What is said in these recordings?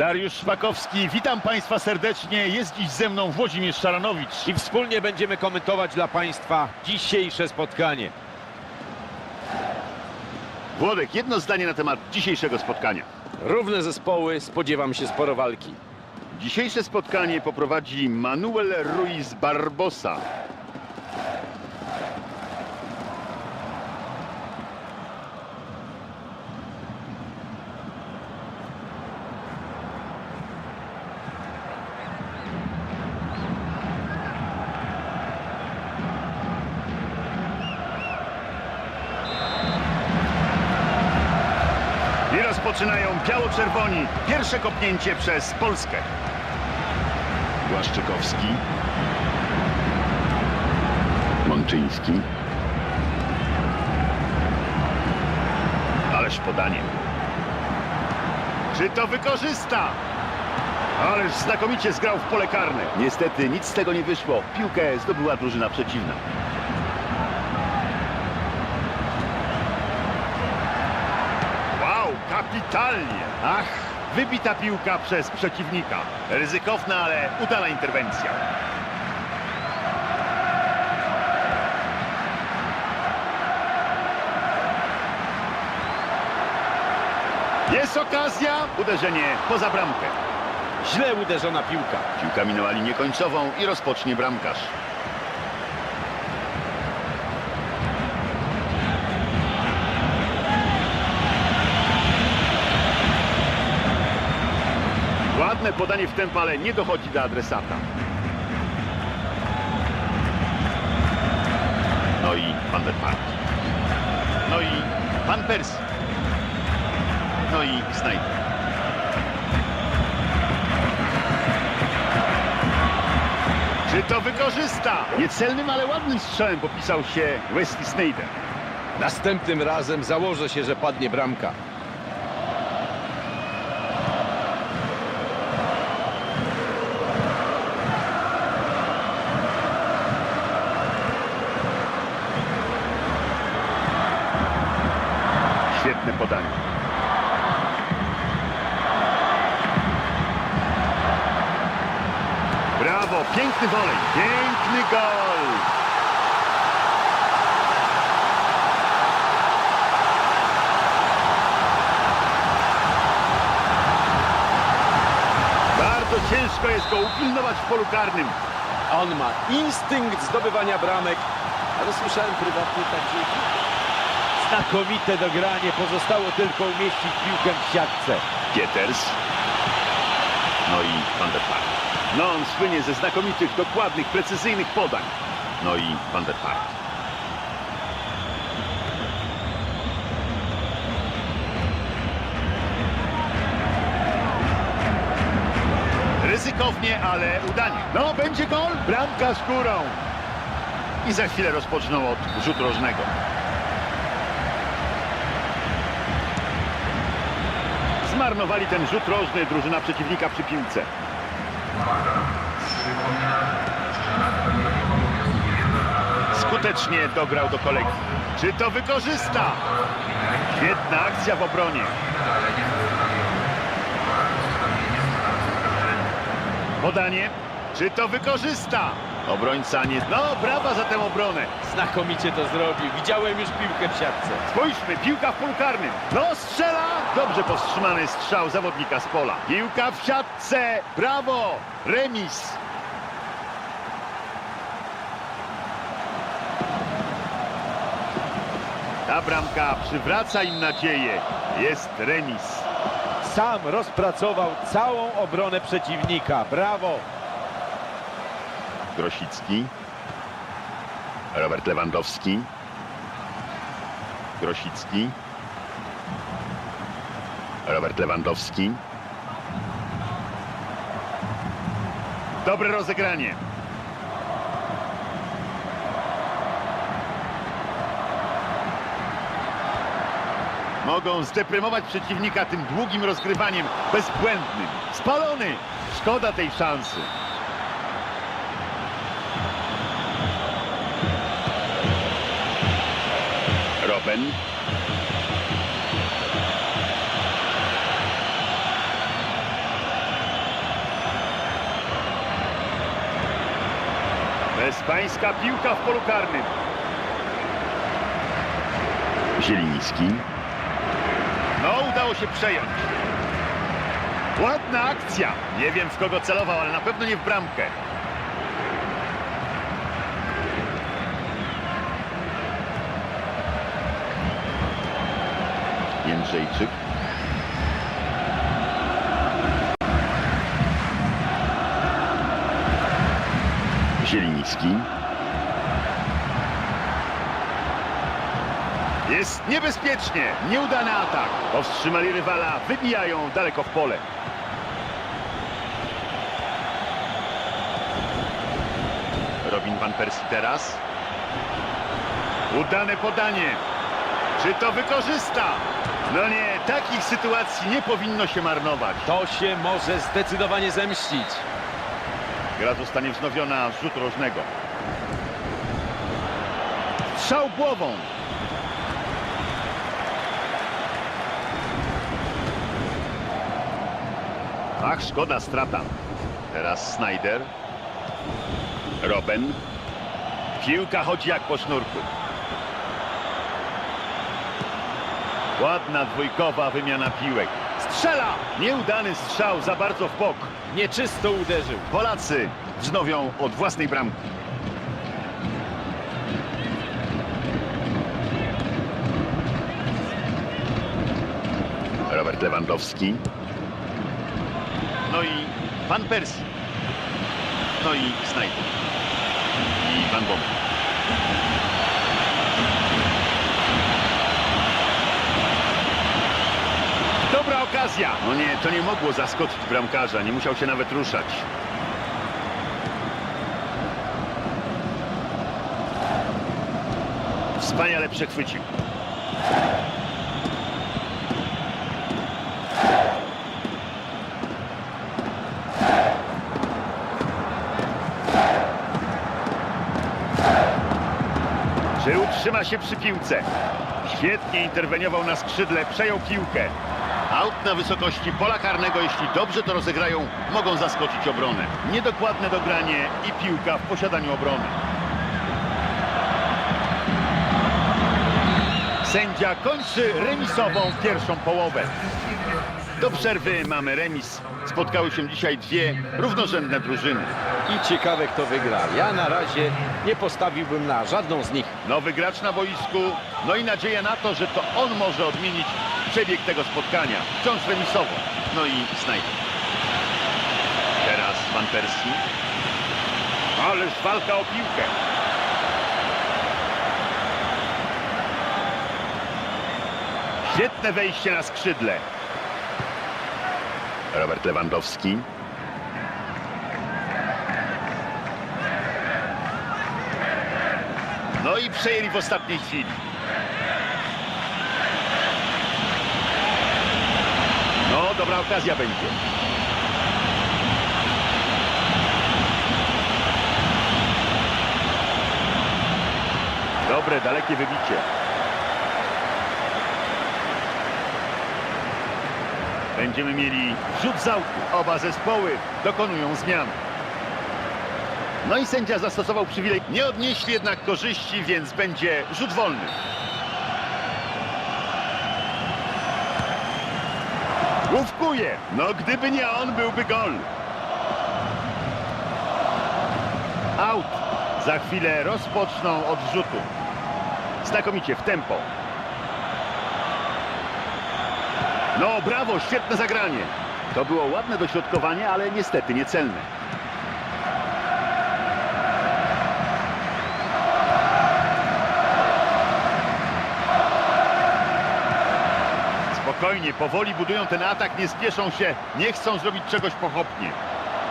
Dariusz Szpakowski, witam Państwa serdecznie. Jest dziś ze mną Włodzimierz Szaranowicz. I wspólnie będziemy komentować dla Państwa dzisiejsze spotkanie. Włodek, jedno zdanie na temat dzisiejszego spotkania. Równe zespoły, spodziewam się sporo walki. Dzisiejsze spotkanie poprowadzi Manuel Ruiz Barbosa. I rozpoczynają biało-czerwoni. Pierwsze kopnięcie przez Polskę. Błaszczykowski. Mączyński. Ależ podanie. Czy to wykorzysta? Ależ znakomicie zgrał w pole karne. Niestety nic z tego nie wyszło. Piłkę zdobyła drużyna przeciwna. Kapitalnie! Ach, wybita piłka przez przeciwnika. Ryzykowna, ale udana interwencja. Jest okazja, uderzenie poza bramkę. Źle uderzona piłka. Piłka minęła linię końcową i rozpocznie bramkarz. Podanie w tempo, ale nie dochodzi do adresata. No i Van der Park. No i Van Persie. No i Snyder. Czy to wykorzysta? Niecelnym, ale ładnym strzałem popisał się Wesley Snyder. Następnym razem założę się, że padnie bramka. Świetne podanie. Brawo, piękny wolej, piękny gol. Bardzo ciężko jest go upilnować w polu karnym. On ma instynkt zdobywania bramek, ale słyszałem prywatnie także... Znakomite dogranie, pozostało tylko umieścić piłkę w siatce. Pieters. No i Van der Park. No on słynie ze znakomitych, dokładnych, precyzyjnych podań. No i Van der Park. Ryzykownie, ale udanie. No, będzie gol. Bramka skórą. I za chwilę rozpoczną od rzutu rożnego. Zmarnowali ten rzut rożny drużyna przeciwnika przy piłce. Skutecznie dograł do kolegi. Czy to wykorzysta? Świetna akcja w obronie. Podanie. Czy to wykorzysta? Obrońca nie... No, brawa za tę obronę. Znakomicie to zrobił. Widziałem już piłkę w siatce. Spójrzmy, piłka w polu karnym. No, strzela! Dobrze powstrzymany strzał zawodnika z pola. Piłka w siatce. Brawo! Remis. Ta bramka przywraca im nadzieję. Jest remis. Sam rozpracował całą obronę przeciwnika. Brawo! Grosicki. Robert Lewandowski. Grosicki. Robert Lewandowski. Dobre rozegranie. Mogą zdeprymować przeciwnika tym długim rozgrywaniem, bezbłędnym. Spalony! Szkoda tej szansy. open. Hiszpańska piłka w polu karnym. Zieliński. No, udało się przejąć. Ładna akcja. Nie wiem, w kogo celował, ale na pewno nie w bramkę. Zieliński. Jest niebezpiecznie. Nieudany atak. Powstrzymali rywala. Wybijają daleko w pole. Robin Van Persie teraz. Udane podanie. Czy to wykorzysta? No nie, takich sytuacji nie powinno się marnować. To się może zdecydowanie zemścić. Gra zostanie wznowiona z rzutu rożnego. Strzał głową. Ach, szkoda, strata. Teraz Snyder. Robben. Piłka chodzi jak po sznurku. Ładna dwójkowa wymiana piłek. Strzela! Nieudany strzał za bardzo w bok. Nieczysto uderzył. Polacy wznowią od własnej bramki. Robert Lewandowski. No i Van Persie. No i Snyder. I Van Bommel. Dobra okazja. No nie, to nie mogło zaskoczyć bramkarza. Nie musiał się nawet ruszać. Wspaniale przechwycił. Czy utrzyma się przy piłce? Świetnie interweniował na skrzydle, przejął piłkę. Aut na wysokości pola karnego, jeśli dobrze to rozegrają, mogą zaskoczyć obronę. Niedokładne dogranie i piłka w posiadaniu obrony. Sędzia kończy remisową pierwszą połowę. Do przerwy mamy remis. Spotkały się dzisiaj dwie równorzędne drużyny. I ciekawe kto wygra. Ja na razie nie postawiłbym na żadną z nich. Nowy gracz na boisku, no i nadzieja na to, że to on może odmienić przebieg tego spotkania. Wciąż remisowo. No i Snyder. Teraz Van Persie. Ależ walka o piłkę. Świetne wejście na skrzydle. Robert Lewandowski. No i przejęli w ostatniej chwili. No, dobra okazja będzie. Dobre, dalekie wybicie. Będziemy mieli rzut z autu. Oba zespoły dokonują zmian. No i sędzia zastosował przywilej. Nie odnieśli jednak korzyści, więc będzie rzut wolny. Łówkuje. No gdyby nie on, byłby gol. Out. Za chwilę rozpoczną od rzutu. Znakomicie w tempo. No brawo, świetne zagranie. To było ładne dośrodkowanie, ale niestety niecelne. Spokojnie, powoli budują ten atak, nie spieszą się, nie chcą zrobić czegoś pochopnie.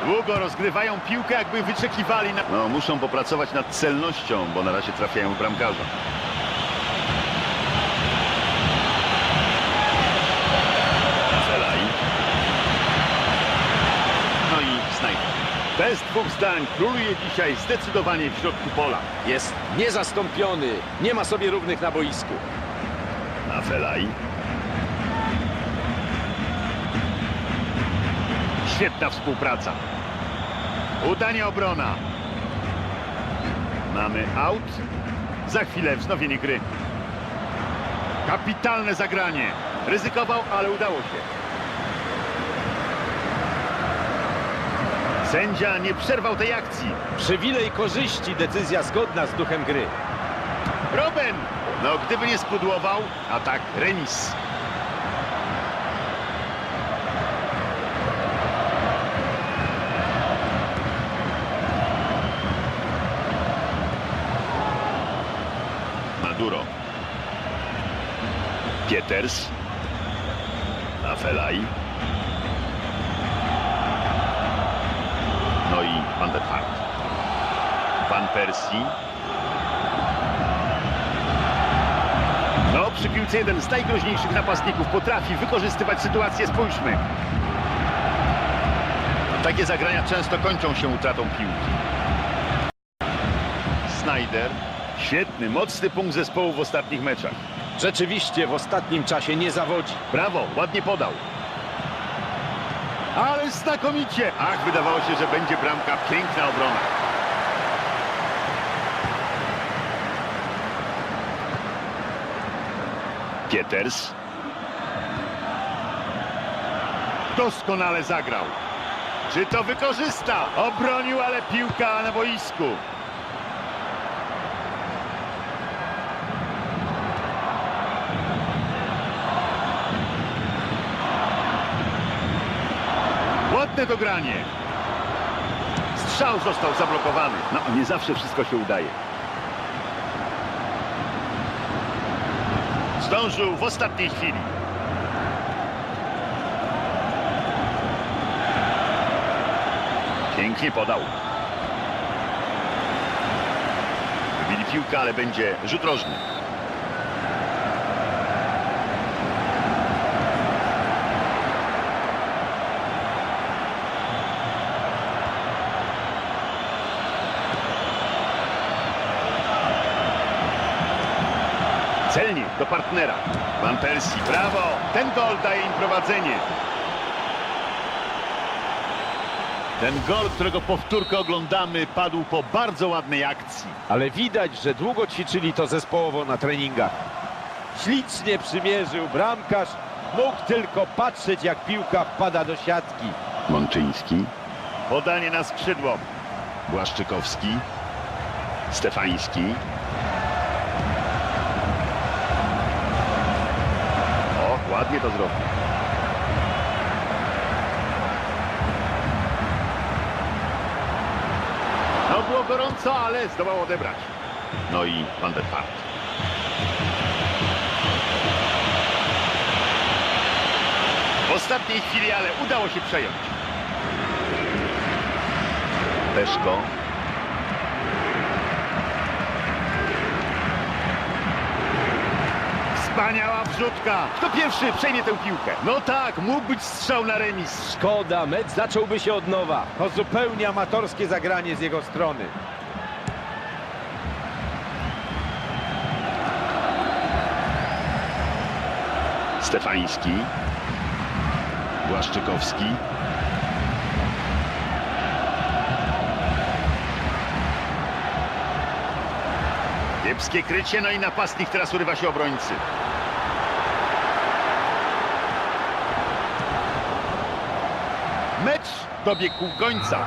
Długo rozgrywają piłkę, jakby wyczekiwali na... No, muszą popracować nad celnością, bo na razie trafiają w bramkarza. Celaj. No i Snyder. Bez dwóch zdań króluje dzisiaj zdecydowanie w środku pola. Jest niezastąpiony. Nie ma sobie równych na boisku. Afelaj. Świetna współpraca. Udanie obrona. Mamy aut. Za chwilę wznowienie gry. Kapitalne zagranie. Ryzykował, ale udało się. Sędzia nie przerwał tej akcji. Przywilej korzyści, decyzja zgodna z duchem gry. Robben! No, gdyby nie spudłował, a tak remis. Maduro. Pieters. Afelaj. No i Van der Hart. Van Persie. No, przy piłce jeden z najgroźniejszych napastników potrafi wykorzystywać sytuację. Spójrzmy. Takie zagrania często kończą się utratą piłki. Snyder. Świetny, mocny punkt zespołu w ostatnich meczach. Rzeczywiście w ostatnim czasie nie zawodzi. Brawo, ładnie podał. Ale znakomicie! Ach, wydawało się, że będzie bramka. Piękna obrona. Pieters. Doskonale zagrał. Czy to wykorzysta? Obronił, ale piłka na boisku. Ładne dogranie. Strzał został zablokowany. No, nie zawsze wszystko się udaje. Zdążył w ostatniej chwili. Pięknie podał. Wybili piłkę, ale będzie rzut rożny. Celnie do partnera. Van Persie, brawo! Ten gol daje im prowadzenie. Ten gol, którego powtórkę oglądamy, padł po bardzo ładnej akcji. Ale widać, że długo ćwiczyli to zespołowo na treningach. Ślicznie przymierzył bramkarz. Mógł tylko patrzeć, jak piłka wpada do siatki. Mączyński. Podanie na skrzydło. Błaszczykowski. Stefański. Ładnie to zrobił. No było gorąco, ale zdołał odebrać. No i Van der. W ostatniej chwili, ale udało się przejąć. Peszko. Wspaniała wrzutka. Kto pierwszy przejmie tę piłkę? No tak, mógł być strzał na remis. Szkoda, mecz zacząłby się od nowa. To zupełnie amatorskie zagranie z jego strony. Stefański. Błaszczykowski. Kiepskie krycie, no i napastnik teraz urywa się obrońcy. Mecz dobiegł końca.